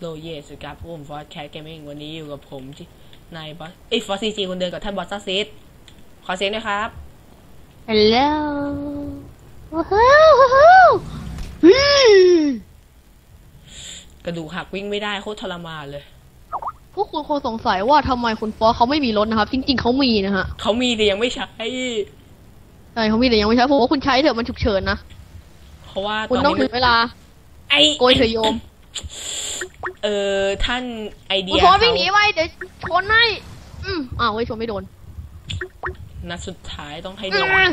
โลเยสครับผมฟอสแคทเกมมิ่งวันนี้อยู่กับผมที่นายบอสเอ้ยฟอสซีจีคนเดินกับท่านบอสซัสซิสขอเสียงหนะครับฮัลโหลว้าวว้าวว้าวอืมกระดูกหักวิ่งไม่ได้โคตรทรมานเลย พวกคุณคงสงสัยว่าทำไมคุณฟอสเขาไม่มีรถนะครับ จริง ๆเขามีนะฮะเขามีแต่ยังไม่ใช้ใช่เขามีแต่ยังไม่ใช้ผมว่าคุณใช้เถอะมันฉุกเฉินนะเพราะว่าคุณตอนต้องนี้ถึงเวลา ไอโกยเถอะโยม เออท่านไอเดีคุณยฟอสเขาวิ่งหนีไปเดี๋ยวชนให้อืมอ้าวเว้ยชนไม่โดนนัดสุดท้ายต้องให้โดนอืม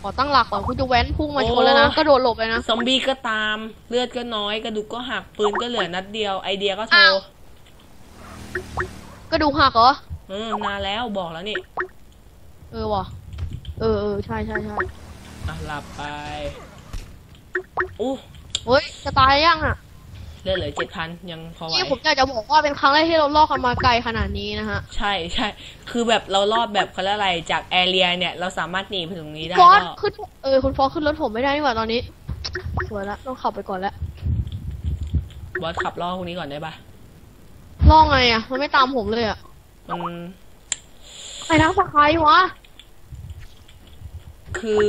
ขอตั้งหลักก่อนคุณจะแว้นพุ่งมาชนแล้วนะโอ้ก็โดดหลบเลยนะซอมบี้ก็ตาม เลือดก็น้อยกระดูกก็หักปืนก็เหลือนัดเดียวไอเดียก็โทรอ้าวกระดูกหักเหรอเออนานแล้วบอกแล้วนี่ เออว่ะเออเออใช่ใช่ใช่อะหลับไปอู้ เฮ้ยจะตายยังอะเลือดเหลือเจ็ดพันยังพอไหวนี่ผมอยากจะบอกว่าเป็นครั้งแรกที่เราลอกกันมาไกลขนาดนี้นะฮะ ใช่ใช่คือแบบเรารอดแบบเขาเรียกอะไรจากแอเรียเนี่ยเราสามารถหนีไปถึงตรงนี้ได้ฟอสก็ขึ้นเออคุณฟอสขึ้นรถผมไม่ได้นี่หว่าตอนนี้สวยละต้องขับไปก่อนแล้วบอสขับล่อพวกนี้ก่อนได้ปะล่อไงอะ มันไม่ตามผมเลยอะมันไอ้นักสกายวะคือ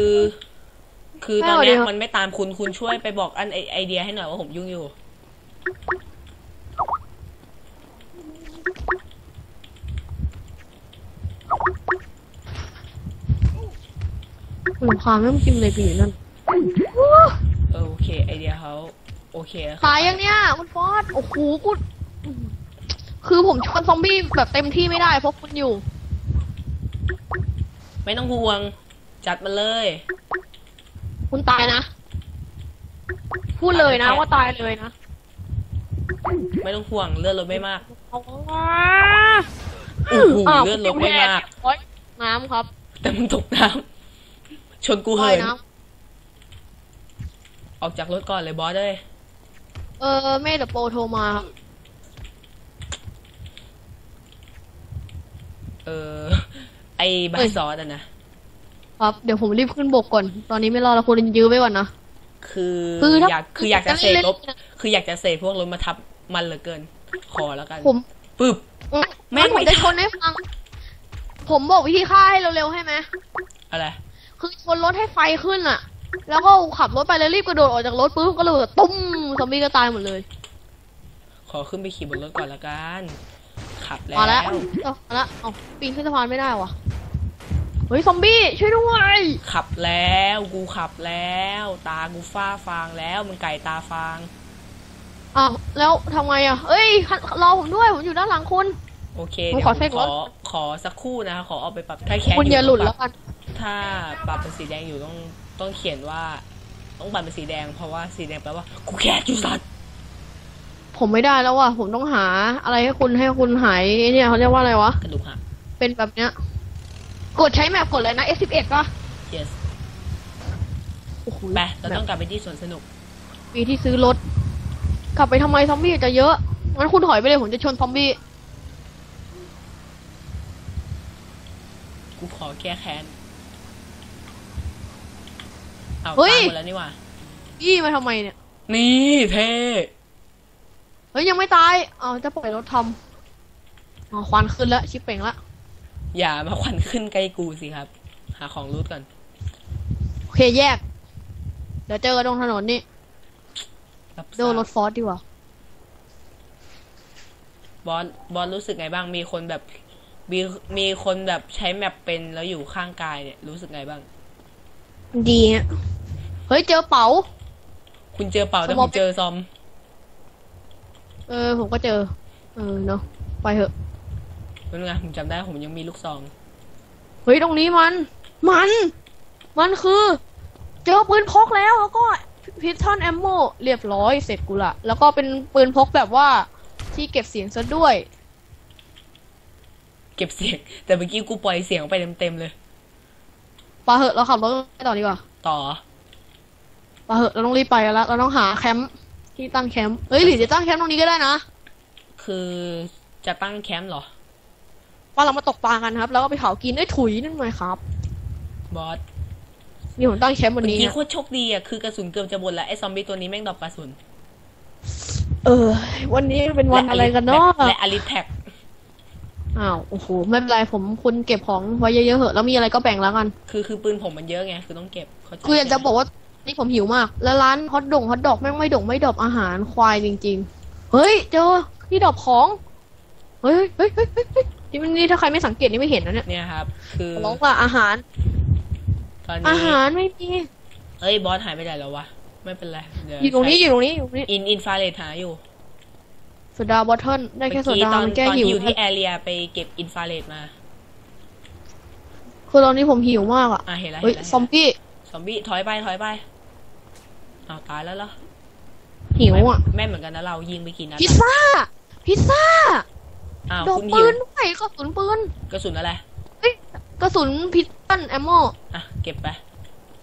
คือตอนไม่เนี้ยเอาดิมันไม่ตามคุณคุณช่วยไปบอกอันไอไอเดียให้หน่อยว่าผมยุ่งอยู่คุณพาไม่ต้องกินเลยไปอยู่นั่นเออโอเค ไอเดียเขาโอเคแล้วตายยังเนี่ยคุณฟอสโอ้โหกูคือผมชนซอมบี้แบบเต็มที่ไม่ได้เพราะคุณอยู่ ไม่ต้องห่วง จัดมาเลย คุณตายนะ พูดเลยนะว่าตายเลยนะไม่ต้องห่วงเลือดลดไม่มากเอาวะโอ้โหาวเลือดลดไม่มากโอ๊ยน้ำครับ แต่มึงตกน้ำชนกูเหิว่ายนน้ออกจากรถก่อนเลยบอสเลยำเออแม่เดอะโปรโทรมาครับเออ ไอ้บาซอสอะนะ ครับเดี๋ยวผมรีบขึ้นบกก่อน ตอนนี้ไม่รอแล้วคุณยื้อไว้ก่อนนะ คือคือถ้าอยากคืออยากจะเสกเล่นๆรถคืออยากจะเสกพวกรถมาทับมันเหลือเกิน ขอแล้วกัน ผมปึ๊บแม่แม่งผมไม่จะชนให้ฟัง ผมบอกวิธีฆ่าให้เร็วๆให้ไหมอะไร คือชนรถให้ไฟขึ้นอะแล้วก็ขับรถไปแล้วรีบกระโดดออกจากรถปุ๊บก็เลยตุ้มซอมบี้ก็ตายหมดเลย ขอขึ้นไปขี่บนรถก่อนละกัน ขับแล้วมาแล้วเอามาแล้วเอาปีนขึ้นสะพานไม่ได้วะ เฮ้ยซอมบี้ช่วยด้วยขับแล้วกูขับแล้ว ตากูฟ้าฟางแล้วมันไก่ตาฟางอ้าวแล้วทำไงอะเอ้ยรอผมด้วยผมอยู่ด้านหลังคุณ โอเคผมเดี๋ยวขอผมเช็คขรอถขอสักครู่นะคะขอเอาไปปรับถ้าแคสคุณอย่าหลุดต้แล้องวปรับกันถ้าปรับเป็นสีแดงอยู่ต้องต้องเขียนว่า ต้องปรับเป็นสีแดงเพราะว่าสีแดงแปลว่ากูแคสอยู่สัตว์ผมไม่ได้แล้วว่ะผมต้องหาอะไรให้คุณให้คุณหายเนี่ยเขาเรียกว่าอะไรวะกระดูกหักเป็นแบบเนี้ย กดใช้แมปกดเลยนะ F11 ป่ะ yes โอ้โหไปเราต้องกลับไปที่สวนสนุก ปีที่ซื้อรถ กลับไปทำไมซอมบี้จะเยอะ งั้นคุณถอยไปเลยผมจะชนซอมบี้ กูขอแก้แค้น เอาเฮ้ตาย ยหมดแล้วนี่หว่ายี่มาทำไมเนี่ย นี่เท่เฮ้ยยังไม่ตาย เอาจะปล่อยรถทำอ๋อควันขึ้นแล้ว ชิปเป่งละ อย่ามาควันขึ้นใกล้กูสิครับ หาของรูดก่อน โอเคแยก เดี๋ยวเจอกันตรงถนนนี่รับทโดราบนรถฟอร์สดีกว่าบอสบอสรู้สึกไงบ้างมีคนแบบมีมีคนแบบใช้แมปเป็นแล้วอยู่ข้างกายเนี่ย รู้สึกไงบ้าง ดีฮะเฮ้ยเจอเป๋า คุณเจอเปล่าแต่สผมมมติเจอซอม เออ ผมก็เจอ เออเนาะไปเถอะ เป็นไงผมจำได้ผมยังมีลูกซอง เฮ้ยตรงนี้มัน มัน มันคือ เจอปืนพกแล้วแล้วก็พิททอนแอมโมเรียบร้อยเสร็จกูละแล้วก็เป็นปืนพกแบบว่าที่เก็บเสียงซะด้วย เก็บเสียง แต่เมื่อกี้กูปล่อยเสียงออกไปเต็มๆเลยปาเหอะเราขับรถไปต่อดีกว่า ต่อปาเหอะเราต้องรีบไปแล้วเราต้องหาแคมป์ที่ตั้งแคมป์เฮ้ยหรือจะตั้งแคมป์ตรงนี้ก็ได้นะ คือจะตั้งแคมป์เหรอ ว่าเรามาตกปลากันครับ แล้วก็ไปเผากินไอ้ยถุยนั่นหน่อยครับ บอสนี่ผมตั้งแคมป์วันเมื่อนี้กี้นะโคตรโชคดีอะคือกระสุนเกือบจะหมดแล้วไอ้ซอมบี้ตัวนี้แม่งดรอปกระสุน เออ วันนี้เป็นวันอะไรกันเนาะและและอลิแท็กอ้าวโอ้โหไม่เป็นไรผมคุณเก็บของไว้เยอะๆเหอะแล้วมีอะไรก็แบ่งแล้วกันคือคือปืนผมมันเยอะไงคือต้องเก็บเข้ใจคืออยากจะบอกว่านี่ผมหิวมาก แล้วร้านฮอทดงฮอทดอกแม่งไม่ดงไม่ดอบอาหารควายจริง ๆ เฮ้ยเจอที่ดอบของ เฮ้ยเฮ้ยเฮ้ย เฮ้ยเฮ้ยนี่มันนี่ถ้าใครไม่สังเกตนี่ไม่เห็นนะเนี่ยเนี่ยครับ คือร้องว่าอาหาร ตอนอานี้หารไม่มีเอ้ยบอสหายไปไหนแล้ววะ ไม่เป็นไรเดี๋วอยู่ตรงนี้อยู่ตรงนี้อยู่ตรงนี้อินอินฟาเรดหาอยู่โซดาบอทเทิลได้แค่โซเมื่อกี้ดาตอนมันแก้ตอนหิวที่อยู่ที่แอเรียไปเก็บอินฟาเรดมา คือตอนนี้ผมหิวมากอะอะเห็นแล้วเฮ้ยเห็นแล้วซอมบี้ซอมบี้ถอยไปถอยไปเอาวตายแล้วเหรอหิวอะ แม่นเหมือนกันนะเรายิงไปกี่นัดพิซอะซ่าพิซซ่า อ้าวดอกคุณปืหิวนด้วยกระสุนปืนกระสุนอะไรเฮ้ยกระสุนพิซซันแอมโมอะ เก็บไป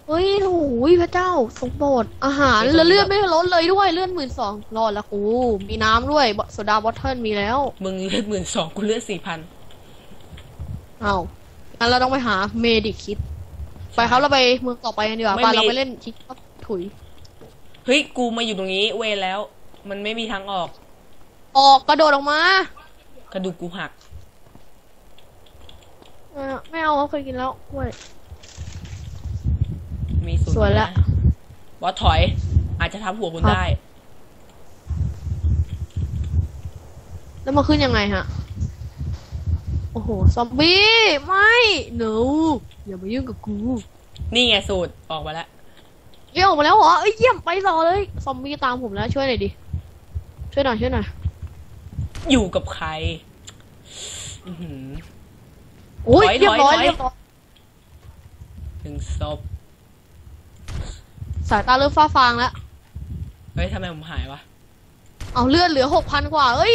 เฮ้ยโอ้ยพระเจ้าทรงโปรดอาหารเป็นคน แล้วเลือดแบบไม่ลดเลยด้วยเลือดหมื่นสองรอดละกูมีน้ำด้วยโซดาบอทเทิลมีแล้วมึงเลือดหมื่นสองกูเลือดสี่พันเอางั้นเราต้องไปหาเมดิกคิด ไปครับเราไปเมืองต่อไปกันดีกว่าไม่ไปมีเราไปเล่นคิดก็ถุย เฮ้ย กูมาอยู่ตรงนี้เวรแล้ว มันไม่มีทางออก ออกกระโดดออกมา กระดูกกูหักเออไม่เอาเขาเคยกินแล้วกล้วย มีสูตรสวยละ นะบอสถอย อาจจะทำหัวคุณครับ ได้ แล้วมาขึ้นยังไงฮะ โอ้โห ซอมบี้ ไม่ no อย่ามายุ่งกับกูนี่ไงสูตรออกมาแล้ว เอ้ยออกมาแล้วเหรอเอ้ยเยี่ยมไปต่อเลย ซอมบี้ตามผมแล้วช่วยหน่อยดิ ช่วยหน่อยช่วยหน่อย อยู่กับใครอื้อหือโอ้ยถอยเรียบร้อยถอยเรียบร้อยหนึ่งศพสายตาเริ่มฟ้าฟางแล้วเฮ้ยทำไมผมหายวะเอาเลือดเหลือหกพันกว่าเอ้ย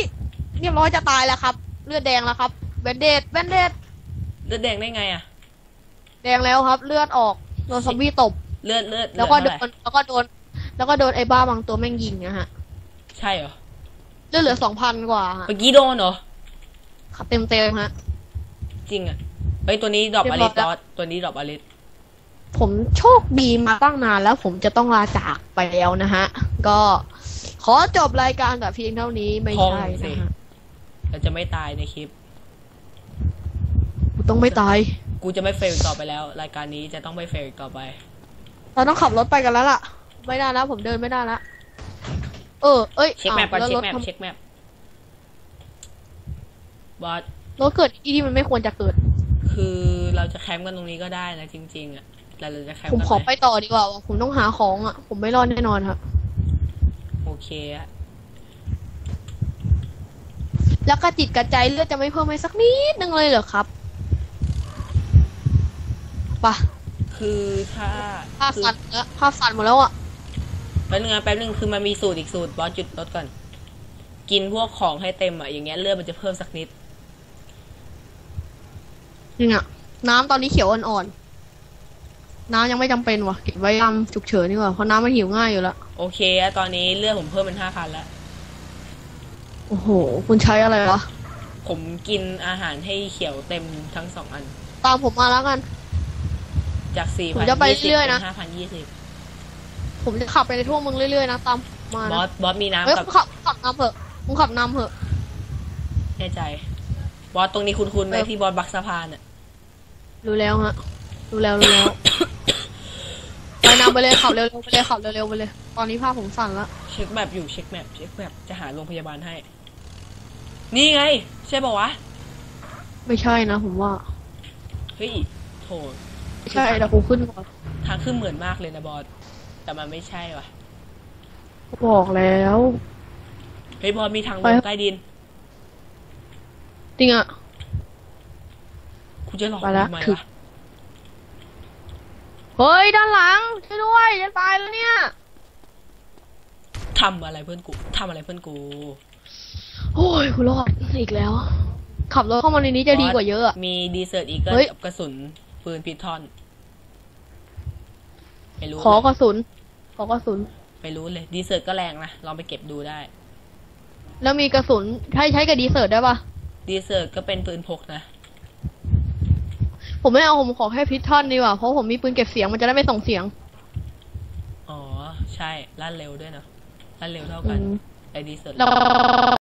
เรียบร้อยจะตายแล้วครับ เลือดแดงแล้วครับแบนเดดแบนเดดเลือดแดงได้ไงอะแดงแล้วครับ เลือดออกโดนซอมบี้ตบเลือดเลือดแล้วก็เลืโดอดเท่าไหร่นแล้วก็โดน แล้วก็โดนไอ้บ้าบางตัวแม่งยิงนะฮะ ใช่เหรอ เลือดเหลือสองพันกว่าฮะเมื่อกี้โดนเหรอครับเต็มเต็มๆฮะ จริงอะเฮ้ยตัวนี้ดรอปเรีอยบร้ลิอยสแล้วบอสตัวนี้ดรอปอลิสผมโชคดีมาตั้งนานแล้วผมจะต้องลาจากไปแล้วนะฮะ ก็ขอจบรายการแต่เพียงเท่านี้ไม่พองใช่สินะฮะเราจะไม่ตายในคลิป กูต้องไม่ตาย กูจะไม่เฟลอีกต่อไปแล้ว รายการนี้จะต้องไม่เฟลอีกต่อไป เราต้องขับรถไปกันแล้วล่ะ ไม่ได้แล้วผมเดินไม่ได้แล้ว เออ เอ้ยเช็คแมปก่อนอ้าวเช็ล้วคแมปรถทำเช็คแมปบอสรถเกิดที่ที่มันไม่ควรจะเกิด คือเราจะแคมป์กันตรงนี้ก็ได้นะจริง ๆอะแต่เราจะแคมป์ผมกันขอไหไปต่อดีกว่าว่ะผมต้องหาของอะ ผมไม่รอดแน่นอนครับโอเคอะแล้วกระจิตกระใจเลือดจะไม่เพิ่มให้สักนิดนึงเลยเหรอครับไปะคือถ้าภาพคือสั่นแล้วภาพสั่นหมดแล้วอะ แป๊บนึงนะแป๊บนึงคือมันมีสูตรอีกสูตรบอสจุดรถก่อน กินพวกของให้เต็มอะอย่างเงี้ยเลือดมันจะเพิ่มสักนิดนี่อะน้ำตอนนี้เขียวอ่อนๆ น้ำยังไม่จำเป็นว่ะเก็บไว้ยามฉุกเฉินดีกว่าเพราะน้ำมันหิวง่ายอยู่แล้วโอเคอะตอนนี้เลือดผมเพิ่มเป็นห้าพันแล้วโอ้โห คุณใช้อะไรวะผมกินอาหารให้เขียวเต็มทั้งสองอัน ตามผมมาแล้วกัน จากสี่ผมพันจะไปยี่สิบเรื่อยๆเป็นะนห้าพันยี่สิบ ผมจะขับไปในทั่วเมืองเรื่อยๆนะตามผมมาบอนะสบอสมีเฮ้ยน้ำกับคุณขับขับนำเถอะคุณขับนำเถอะ แน่ใจ บอสตรงนี้คุณคุณไหมเออ ที่บอสบักสะพานอะรู้แล้วฮะ รู้แล้วรู้แล้ว ไปนำไปเลยขับเร็วๆไปเลยขับเร็วๆไปเลย ตอนนี้ภาพผมสั่นละเช็คแมปอยู่เช็คแมปเช็คแมปจะหาโรงพยาบาลให้ นี่ไง ใช่ปะวะไม่ใช่นะผมว่า เฮ้ยโถไม่ใช่แต่กูขึ้นก่อนทางขึ้นเหมือนมากเลยนะบอส แต่มันไม่ใช่ว่ะ บอกแล้ว เฮ้ยบอสมีทางลไปงครับใต้ดิน จริงอะคุณจะหลอกไปผมละทำไมถึง วะเฮ้ย ด้านหลัง ช่วยด้วยจะตายแล้วเนี่ย ทำอะไรเพื่อนกูทำอะไรเพื่อนกูโอ้ยกูรอดอีกแล้ว ขับรถเข้ามาในนี้จะดีกว่าเยอะอะ มีดีเซอร์ตอีเกิลเฮ้ย กับกระสุนปืนพิททอนไม่รู้ขอเลยกระสุน ขอกระสุนไม่รู้เลย ดีเซอร์ตก็แรงนะลองไปเก็บดูได้ แล้วมีกระสุนใช้ใช้กับดีเซิร์ตได้ปะดีเซอร์ตก็เป็นปืนพกนะ ผมไม่เอาผมขอแค่พิททอนดีกว่าเพราะผมมีปืนเก็บเสียงมันจะได้ไม่ส่งเสียง อ๋อ ใช่ลั่นเร็วด้วยเนอะลั่นเร็วเท่าอืกันมไอดีเสร็จแล้ว